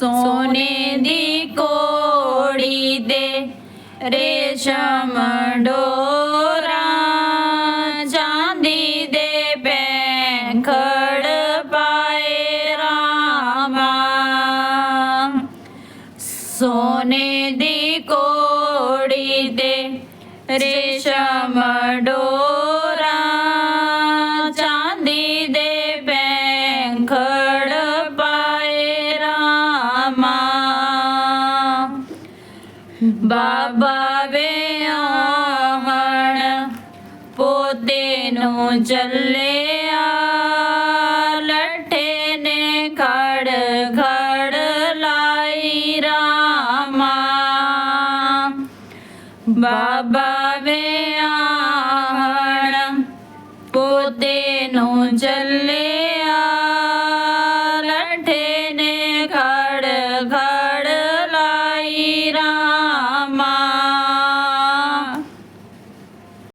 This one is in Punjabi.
ਸੋਨੇ ਦੀ ਕੋੜੀ ਦੇ ਰੇਸ਼ਮ ਡੋਰਾ, ਚਾਂਦੀ ਦੇ ਬੈਂਖੜ ਪਾਏ ਰਾਮਾ। ਸੋਨੇ ਦੀ ਕੋੜੀ ਦੇ ਰੇਸ਼ਮ ਡੋਰਾ ਬਾਬਾ ਵੇ ਆਹਣ ਪੋਤੇ ਨੂੰ ਚੱਲਿਆ, ਲੱਠੇ ਨੇ ਖੜ ਖੜ ਲਾਈ ਰਾਮਾ। ਬਾਬਾ ਵੇ ਆਹਣ ਪੋਤੇ ਨੂੰ ਚੱਲਿਆ, ਲਠੇ ਨੇ